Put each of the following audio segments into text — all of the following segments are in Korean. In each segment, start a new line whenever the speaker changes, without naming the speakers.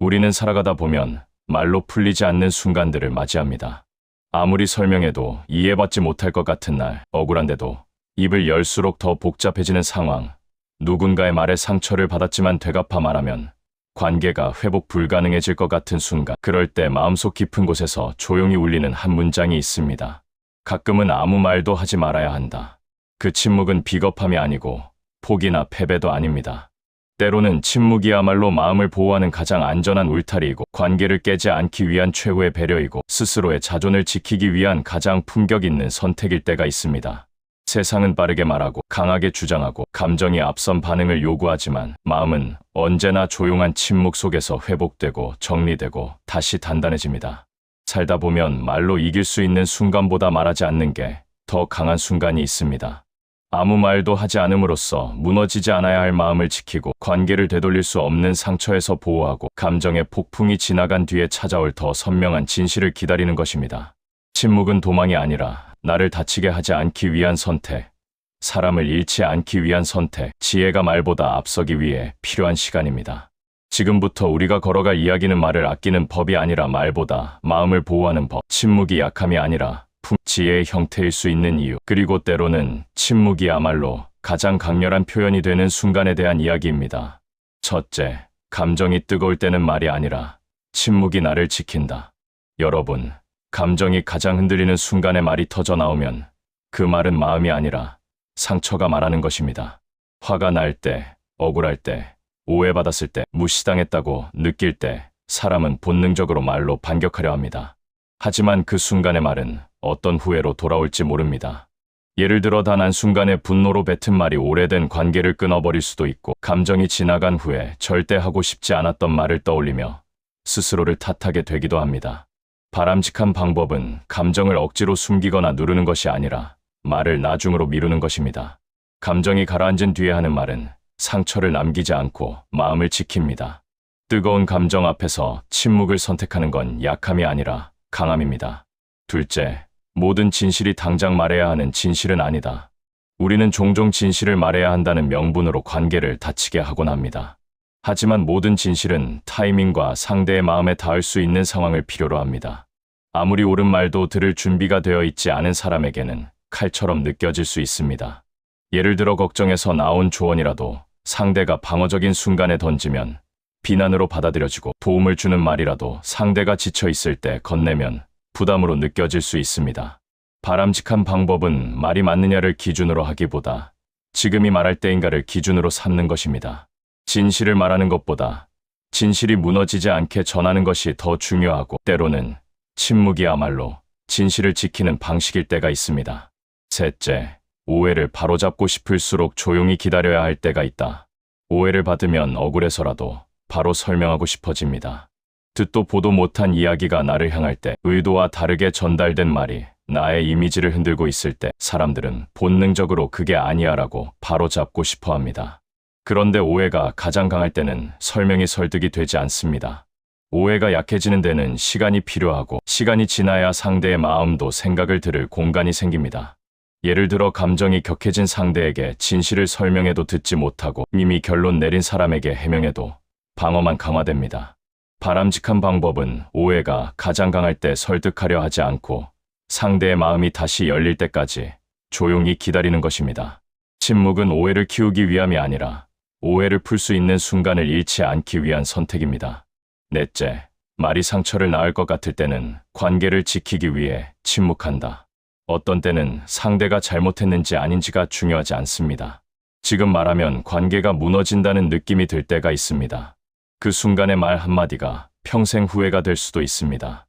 우리는 살아가다 보면 말로 풀리지 않는 순간들을 맞이합니다. 아무리 설명해도 이해받지 못할 것 같은 날, 억울한데도 입을 열수록 더 복잡해지는 상황, 누군가의 말에 상처를 받았지만 되갚아 말하면 관계가 회복 불가능해질 것 같은 순간, 그럴 때 마음속 깊은 곳에서 조용히 울리는 한 문장이 있습니다. 가끔은 아무 말도 하지 말아야 한다. 그 침묵은 비겁함이 아니고 포기나 패배도 아닙니다. 때로는 침묵이야말로 마음을 보호하는 가장 안전한 울타리이고 관계를 깨지 않기 위한 최후의 배려이고 스스로의 자존을 지키기 위한 가장 품격 있는 선택일 때가 있습니다. 세상은 빠르게 말하고 강하게 주장하고 감정이 앞선 반응을 요구하지만 마음은 언제나 조용한 침묵 속에서 회복되고 정리되고 다시 단단해집니다. 살다 보면 말로 이길 수 있는 순간보다 말하지 않는 게 더 강한 순간이 있습니다. 아무 말도 하지 않음으로써 무너지지 않아야 할 마음을 지키고 관계를 되돌릴 수 없는 상처에서 보호하고 감정의 폭풍이 지나간 뒤에 찾아올 더 선명한 진실을 기다리는 것입니다. 침묵은 도망이 아니라 나를 다치게 하지 않기 위한 선택, 사람을 잃지 않기 위한 선택, 지혜가 말보다 앞서기 위해 필요한 시간입니다. 지금부터 우리가 걸어갈 이야기는 말을 아끼는 법이 아니라 말보다 마음을 보호하는 법, 침묵이 약함이 아니라 품, 지혜의 형태일 수 있는 이유, 그리고 때로는 침묵이야말로 가장 강렬한 표현이 되는 순간에 대한 이야기입니다. 첫째, 감정이 뜨거울 때는 말이 아니라 침묵이 나를 지킨다. 여러분, 감정이 가장 흔들리는 순간에 말이 터져 나오면 그 말은 마음이 아니라 상처가 말하는 것입니다. 화가 날 때, 억울할 때, 오해받았을 때, 무시당했다고 느낄 때 사람은 본능적으로 말로 반격하려 합니다. 하지만 그 순간의 말은 어떤 후회로 돌아올지 모릅니다. 예를 들어 단 한순간의 분노로 뱉은 말이 오래된 관계를 끊어버릴 수도 있고 감정이 지나간 후에 절대 하고 싶지 않았던 말을 떠올리며 스스로를 탓하게 되기도 합니다. 바람직한 방법은 감정을 억지로 숨기거나 누르는 것이 아니라 말을 나중으로 미루는 것입니다. 감정이 가라앉은 뒤에 하는 말은 상처를 남기지 않고 마음을 지킵니다. 뜨거운 감정 앞에서 침묵을 선택하는 건 약함이 아니라 강함입니다. 둘째, 모든 진실이 당장 말해야 하는 진실은 아니다. 우리는 종종 진실을 말해야 한다는 명분으로 관계를 다치게 하곤 합니다. 하지만 모든 진실은 타이밍과 상대의 마음에 닿을 수 있는 상황을 필요로 합니다. 아무리 옳은 말도 들을 준비가 되어 있지 않은 사람에게는 칼처럼 느껴질 수 있습니다. 예를 들어 걱정해서 나온 조언이라도 상대가 방어적인 순간에 던지면 비난으로 받아들여지고 도움을 주는 말이라도 상대가 지쳐 있을 때 건네면 부담으로 느껴질 수 있습니다. 바람직한 방법은 말이 맞느냐를 기준으로 하기보다 지금이 말할 때인가를 기준으로 삼는 것입니다. 진실을 말하는 것보다 진실이 무너지지 않게 전하는 것이 더 중요하고 때로는 침묵이야말로 진실을 지키는 방식일 때가 있습니다. 셋째, 오해를 바로잡고 싶을수록 조용히 기다려야 할 때가 있다. 오해를 받으면 억울해서라도 바로 설명하고 싶어집니다. 듣도 보도 못한 이야기가 나를 향할 때 의도와 다르게 전달된 말이 나의 이미지를 흔들고 있을 때 사람들은 본능적으로 그게 아니야라고 바로 잡고 싶어 합니다. 그런데 오해가 가장 강할 때는 설명이 설득이 되지 않습니다. 오해가 약해지는 데는 시간이 필요하고 시간이 지나야 상대의 마음도 생각을 들을 공간이 생깁니다. 예를 들어 감정이 격해진 상대에게 진실을 설명해도 듣지 못하고 이미 결론 내린 사람에게 해명해도 방어만 강화됩니다. 바람직한 방법은 오해가 가장 강할 때 설득하려 하지 않고 상대의 마음이 다시 열릴 때까지 조용히 기다리는 것입니다. 침묵은 오해를 키우기 위함이 아니라 오해를 풀 수 있는 순간을 잃지 않기 위한 선택입니다. 넷째, 말이 상처를 낳을 것 같을 때는 관계를 지키기 위해 침묵한다. 어떤 때는 상대가 잘못했는지 아닌지가 중요하지 않습니다. 지금 말하면 관계가 무너진다는 느낌이 들 때가 있습니다. 그 순간의 말 한마디가 평생 후회가 될 수도 있습니다.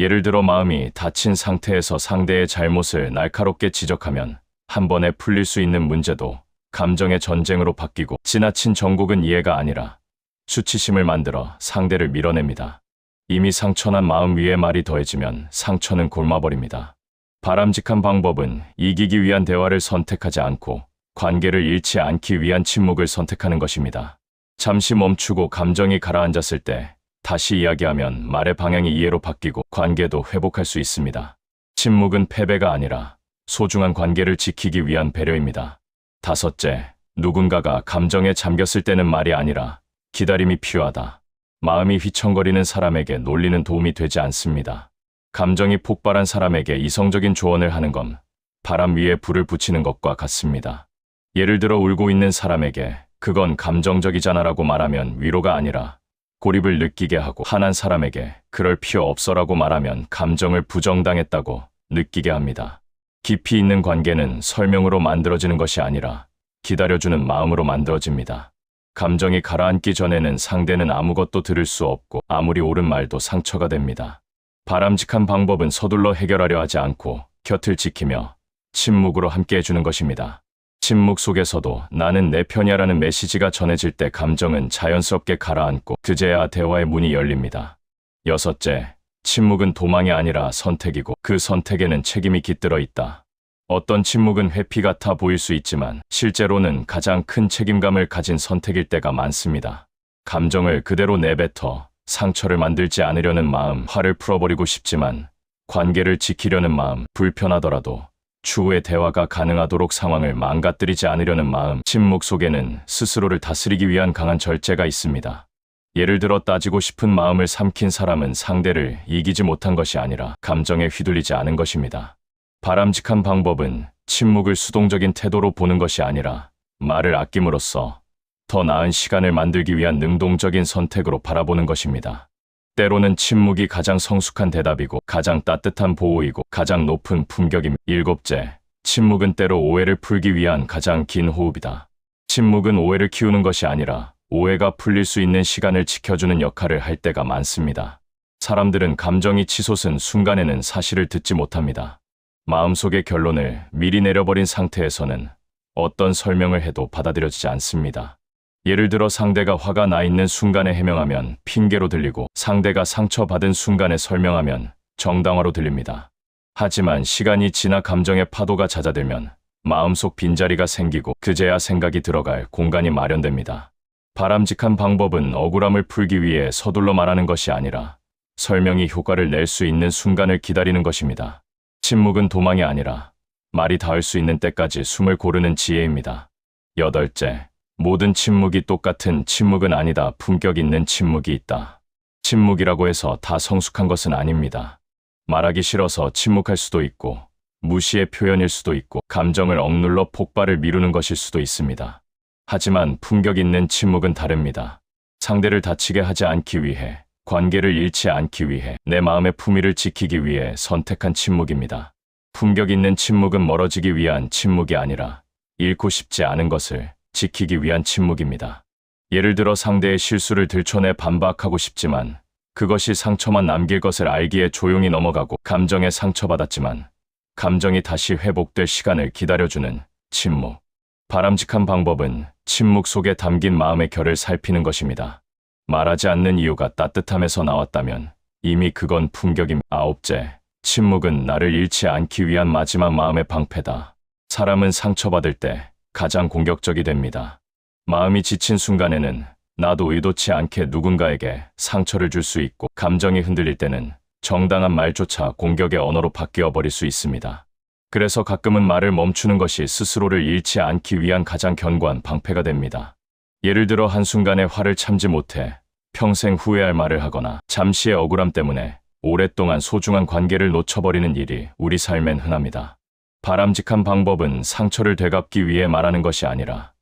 예를 들어 마음이 다친 상태에서 상대의 잘못을 날카롭게 지적하면 한 번에 풀릴 수 있는 문제도 감정의 전쟁으로 바뀌고 지나친 정곡은 이해가 아니라 수치심을 만들어 상대를 밀어냅니다. 이미 상처난 마음 위에 말이 더해지면 상처는 골마버립니다. 바람직한 방법은 이기기 위한 대화를 선택하지 않고 관계를 잃지 않기 위한 침묵을 선택하는 것입니다. 잠시 멈추고 감정이 가라앉았을 때 다시 이야기하면 말의 방향이 이해로 바뀌고 관계도 회복할 수 있습니다. 침묵은 패배가 아니라 소중한 관계를 지키기 위한 배려입니다. 다섯째, 누군가가 감정에 잠겼을 때는 말이 아니라 기다림이 필요하다. 마음이 휘청거리는 사람에게 논리는 도움이 되지 않습니다. 감정이 폭발한 사람에게 이성적인 조언을 하는 건 바람 위에 불을 붙이는 것과 같습니다. 예를 들어 울고 있는 사람에게 그건 감정적이잖아라고 말하면 위로가 아니라 고립을 느끼게 하고 화난 사람에게 그럴 필요 없어라고 말하면 감정을 부정당했다고 느끼게 합니다. 깊이 있는 관계는 설명으로 만들어지는 것이 아니라 기다려주는 마음으로 만들어집니다. 감정이 가라앉기 전에는 상대는 아무것도 들을 수 없고 아무리 옳은 말도 상처가 됩니다. 바람직한 방법은 서둘러 해결하려 하지 않고 곁을 지키며 침묵으로 함께 해주는 것입니다. 침묵 속에서도 나는 내 편이야라는 메시지가 전해질 때 감정은 자연스럽게 가라앉고 그제야 대화의 문이 열립니다. 여섯째, 침묵은 도망이 아니라 선택이고 그 선택에는 책임이 깃들어 있다. 어떤 침묵은 회피 같아 보일 수 있지만 실제로는 가장 큰 책임감을 가진 선택일 때가 많습니다. 감정을 그대로 내뱉어 상처를 만들지 않으려는 마음, 화를 풀어버리고 싶지만 관계를 지키려는 마음, 불편하더라도 추후의 대화가 가능하도록 상황을 망가뜨리지 않으려는 마음, 침묵 속에는 스스로를 다스리기 위한 강한 절제가 있습니다. 예를 들어 따지고 싶은 마음을 삼킨 사람은 상대를 이기지 못한 것이 아니라 감정에 휘둘리지 않은 것입니다. 바람직한 방법은 침묵을 수동적인 태도로 보는 것이 아니라 말을 아낌으로써 더 나은 시간을 만들기 위한 능동적인 선택으로 바라보는 것입니다. 때로는 침묵이 가장 성숙한 대답이고 가장 따뜻한 보호이고 가장 높은 품격임. 일곱째, 침묵은 때로 오해를 풀기 위한 가장 긴 호흡이다. 침묵은 오해를 키우는 것이 아니라 오해가 풀릴 수 있는 시간을 지켜주는 역할을 할 때가 많습니다. 사람들은 감정이 치솟은 순간에는 사실을 듣지 못합니다. 마음속의 결론을 미리 내려버린 상태에서는 어떤 설명을 해도 받아들여지지 않습니다. 예를 들어 상대가 화가 나 있는 순간에 해명하면 핑계로 들리고 상대가 상처받은 순간에 설명하면 정당화로 들립니다. 하지만 시간이 지나 감정의 파도가 잦아들면 마음속 빈자리가 생기고 그제야 생각이 들어갈 공간이 마련됩니다. 바람직한 방법은 억울함을 풀기 위해 서둘러 말하는 것이 아니라 설명이 효과를 낼 수 있는 순간을 기다리는 것입니다. 침묵은 도망이 아니라 말이 닿을 수 있는 때까지 숨을 고르는 지혜입니다. 여덟째, 모든 침묵이 똑같은 침묵은 아니다. 품격 있는 침묵이 있다. 침묵이라고 해서 다 성숙한 것은 아닙니다. 말하기 싫어서 침묵할 수도 있고, 무시의 표현일 수도 있고, 감정을 억눌러 폭발을 미루는 것일 수도 있습니다. 하지만 품격 있는 침묵은 다릅니다. 상대를 다치게 하지 않기 위해, 관계를 잃지 않기 위해, 내 마음의 품위를 지키기 위해 선택한 침묵입니다. 품격 있는 침묵은 멀어지기 위한 침묵이 아니라 잃고 싶지 않은 것을 지키기 위한 침묵입니다. 예를 들어 상대의 실수를 들춰내 반박하고 싶지만 그것이 상처만 남길 것을 알기에 조용히 넘어가고 감정에 상처받았지만 감정이 다시 회복될 시간을 기다려주는 침묵. 바람직한 방법은 침묵 속에 담긴 마음의 결을 살피는 것입니다. 말하지 않는 이유가 따뜻함에서 나왔다면 이미 그건 품격임. 아홉째, 침묵은 나를 잃지 않기 위한 마지막 마음의 방패다. 사람은 상처받을 때 가장 공격적이 됩니다. 마음이 지친 순간에는 나도 의도치 않게 누군가에게 상처를 줄 수 있고 감정이 흔들릴 때는 정당한 말조차 공격의 언어로 바뀌어 버릴 수 있습니다. 그래서 가끔은 말을 멈추는 것이 스스로를 잃지 않기 위한 가장 견고한 방패가 됩니다. 예를 들어 한순간에 화를 참지 못해 평생 후회할 말을 하거나 잠시의 억울함 때문에 오랫동안 소중한 관계를 놓쳐버리는 일이 우리 삶엔 흔합니다. 바람직한 방법은 상처를 되갚기 위해 말하는 것이 아니라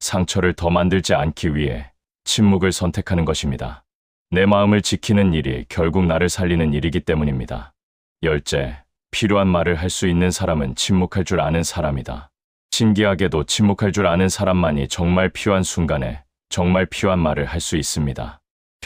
상처를 더 만들지 않기 위해 침묵을 선택하는 것입니다. 내 마음을 지키는 일이 결국 나를 살리는 일이기 때문입니다. 열째, 필요한 말을 할 수 있는 사람은 침묵할 줄 아는 사람이다. 신기하게도 침묵할 줄 아는 사람만이 정말 필요한 순간에 정말 필요한 말을 할 수 있습니다.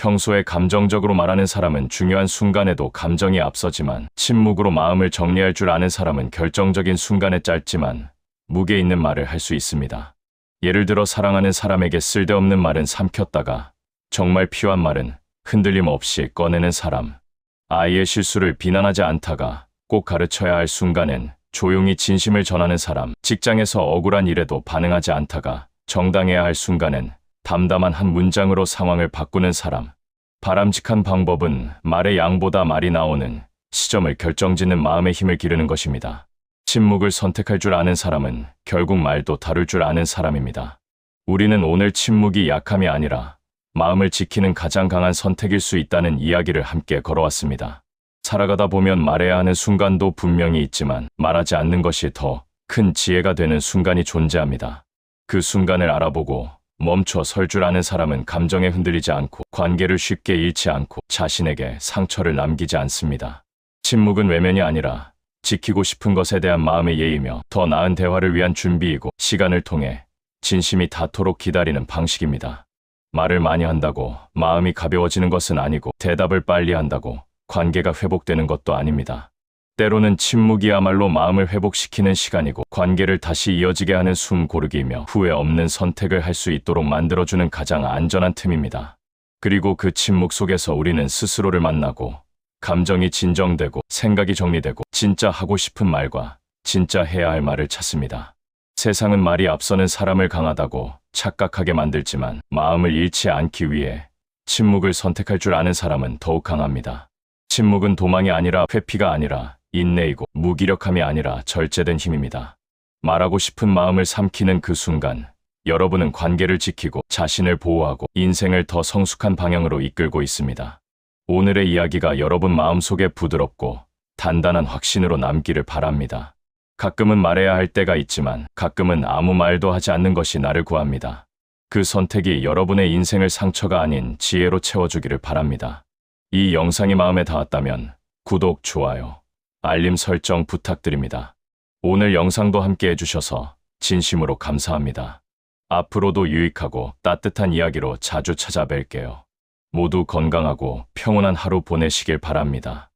평소에 감정적으로 말하는 사람은 중요한 순간에도 감정이 앞서지만 침묵으로 마음을 정리할 줄 아는 사람은 결정적인 순간에 짧지만 무게 있는 말을 할 수 있습니다. 예를 들어 사랑하는 사람에게 쓸데없는 말은 삼켰다가 정말 필요한 말은 흔들림 없이 꺼내는 사람. 아이의 실수를 비난하지 않다가 꼭 가르쳐야 할 순간엔 조용히 진심을 전하는 사람. 직장에서 억울한 일에도 반응하지 않다가 정당해야 할 순간엔 담담한 한 문장으로 상황을 바꾸는 사람. 바람직한 방법은 말의 양보다 말이 나오는 시점을 결정짓는 마음의 힘을 기르는 것입니다. 침묵을 선택할 줄 아는 사람은 결국 말도 다룰 줄 아는 사람입니다. 우리는 오늘 침묵이 약함이 아니라 마음을 지키는 가장 강한 선택일 수 있다는 이야기를 함께 걸어왔습니다. 살아가다 보면 말해야 하는 순간도 분명히 있지만 말하지 않는 것이 더 큰 지혜가 되는 순간이 존재합니다. 그 순간을 알아보고 멈춰 설 줄 아는 사람은 감정에 흔들리지 않고 관계를 쉽게 잃지 않고 자신에게 상처를 남기지 않습니다. 침묵은 외면이 아니라 지키고 싶은 것에 대한 마음의 예의며 더 나은 대화를 위한 준비이고 시간을 통해 진심이 닿도록 기다리는 방식입니다. 말을 많이 한다고 마음이 가벼워지는 것은 아니고 대답을 빨리 한다고 관계가 회복되는 것도 아닙니다. 때로는 침묵이야말로 마음을 회복시키는 시간이고 관계를 다시 이어지게 하는 숨 고르기이며 후회 없는 선택을 할 수 있도록 만들어주는 가장 안전한 틈입니다. 그리고 그 침묵 속에서 우리는 스스로를 만나고 감정이 진정되고 생각이 정리되고 진짜 하고 싶은 말과 진짜 해야 할 말을 찾습니다. 세상은 말이 앞서는 사람을 강하다고 착각하게 만들지만 마음을 잃지 않기 위해 침묵을 선택할 줄 아는 사람은 더욱 강합니다. 침묵은 도망이 아니라 회피가 아니라 인내이고 무기력함이 아니라 절제된 힘입니다. 말하고 싶은 마음을 삼키는 그 순간 여러분은 관계를 지키고 자신을 보호하고 인생을 더 성숙한 방향으로 이끌고 있습니다. 오늘의 이야기가 여러분 마음속에 부드럽고 단단한 확신으로 남기를 바랍니다. 가끔은 말해야 할 때가 있지만 가끔은 아무 말도 하지 않는 것이 나를 구합니다. 그 선택이 여러분의 인생을 상처가 아닌 지혜로 채워주기를 바랍니다. 이 영상이 마음에 닿았다면 구독, 좋아요, 알림 설정 부탁드립니다. 오늘 영상도 함께 해주셔서 진심으로 감사합니다. 앞으로도 유익하고 따뜻한 이야기로 자주 찾아뵐게요. 모두 건강하고 평온한 하루 보내시길 바랍니다.